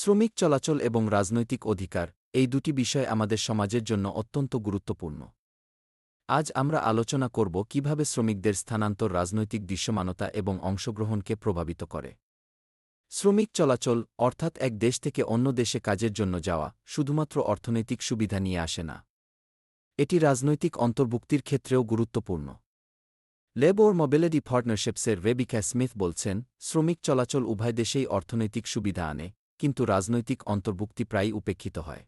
শ্রমিক চলাচল এবং রাজনৈতিক অধিকার, এই দুটি বিষয় আমাদের সমাজের জন্য অত্যন্ত গুরুত্বপূর্ণ। আজ আমরা আলোচনা করব কীভাবে শ্রমিকদের স্থানান্তর রাজনৈতিক দৃশ্যমানতা এবং অংশগ্রহণকে প্রভাবিত করে। শ্রমিক চলাচল, অর্থাৎ এক দেশ থেকে অন্য দেশে কাজের জন্য যাওয়া, শুধুমাত্র অর্থনৈতিক সুবিধা নিয়ে আসে না। এটি রাজনৈতিক অন্তর্ভুক্তির ক্ষেত্রেও গুরুত্বপূর্ণ। লেবোর মোবিলিটি পার্টনারশিপসের রেবিকা স্মিথ বলছেন, শ্রমিক চলাচল উভয় দেশেই অর্থনৈতিক সুবিধা আনে কিন্তু রাজনৈতিক অন্তর্ভুক্তি প্রায়ই উপেক্ষিত হয়।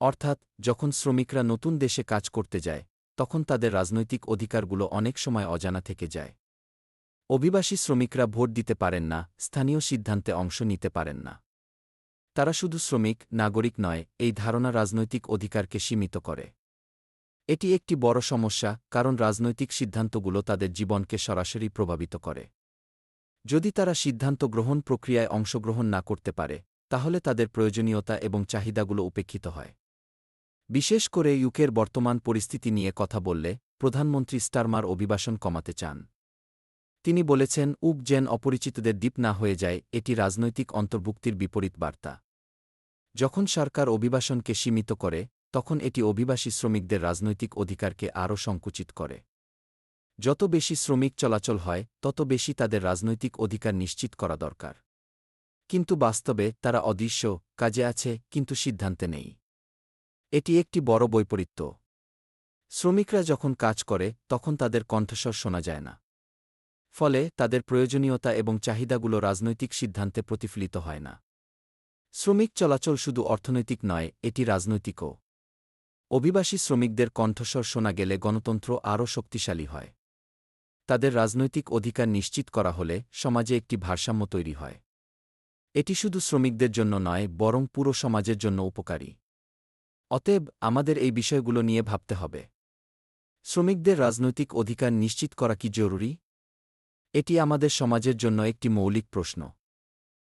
অর্থাৎ, যখন শ্রমিকরা নতুন দেশে কাজ করতে যায়, তখন তাদের রাজনৈতিক অধিকারগুলো অনেক সময় অজানা থেকে যায়। অভিবাসী শ্রমিকরা ভোট দিতে পারেন না, স্থানীয় সিদ্ধান্তে অংশ নিতে পারেন না। তারা শুধু শ্রমিক, নাগরিক নয়, এই ধারণা রাজনৈতিক অধিকারকে সীমিত করে। এটি একটি বড় সমস্যা, কারণ রাজনৈতিক সিদ্ধান্তগুলো তাদের জীবনকে সরাসরি প্রভাবিত করে। যদি তারা সিদ্ধান্ত গ্রহণ প্রক্রিয়ায় অংশগ্রহণ না করতে পারে, তাহলে তাদের প্রয়োজনীয়তা এবং চাহিদাগুলো উপেক্ষিত হয়। বিশেষ করে ইউকের বর্তমান পরিস্থিতি নিয়ে কথা বললে প্রধানমন্ত্রী স্টারমার অভিবাসন কমাতে চান। তিনি বলেছেন উপ জেন অপরিচিতদের দ্বীপ না হয়ে যায়, এটি রাজনৈতিক অন্তর্ভুক্তির বিপরীত বার্তা। যখন সরকার অভিবাসনকে সীমিত করে, তখন এটি অভিবাসী শ্রমিকদের রাজনৈতিক অধিকারকে আরও সংকুচিত করে। যত বেশি শ্রমিক চলাচল হয়, তত বেশি তাদের রাজনৈতিক অধিকার নিশ্চিত করা দরকার। কিন্তু বাস্তবে তারা অদৃশ্য, কাজে আছে, কিন্তু সিদ্ধান্তে নেই। এটি একটি বড় বৈপরীত্য। শ্রমিকরা যখন কাজ করে, তখন তাদের কণ্ঠস্বর শোনা যায় না। ফলে তাদের প্রয়োজনীয়তা এবং চাহিদাগুলো রাজনৈতিক সিদ্ধান্তে প্রতিফলিত হয় না। শ্রমিক চলাচল শুধু অর্থনৈতিক নয়, এটি রাজনৈতিকও। অভিবাসী শ্রমিকদের কণ্ঠস্বর শোনা গেলে গণতন্ত্র আরও শক্তিশালী হয়। তাদের রাজনৈতিক অধিকার নিশ্চিত করা হলে সমাজে একটি ভারসাম্য তৈরি হয়। এটি শুধু শ্রমিকদের জন্য নয়, বরং পুরো সমাজের জন্য উপকারী। অতএব আমাদের এই বিষয়গুলো নিয়ে ভাবতে হবে। শ্রমিকদের রাজনৈতিক অধিকার নিশ্চিত করা কি জরুরি? এটি আমাদের সমাজের জন্য একটি মৌলিক প্রশ্ন।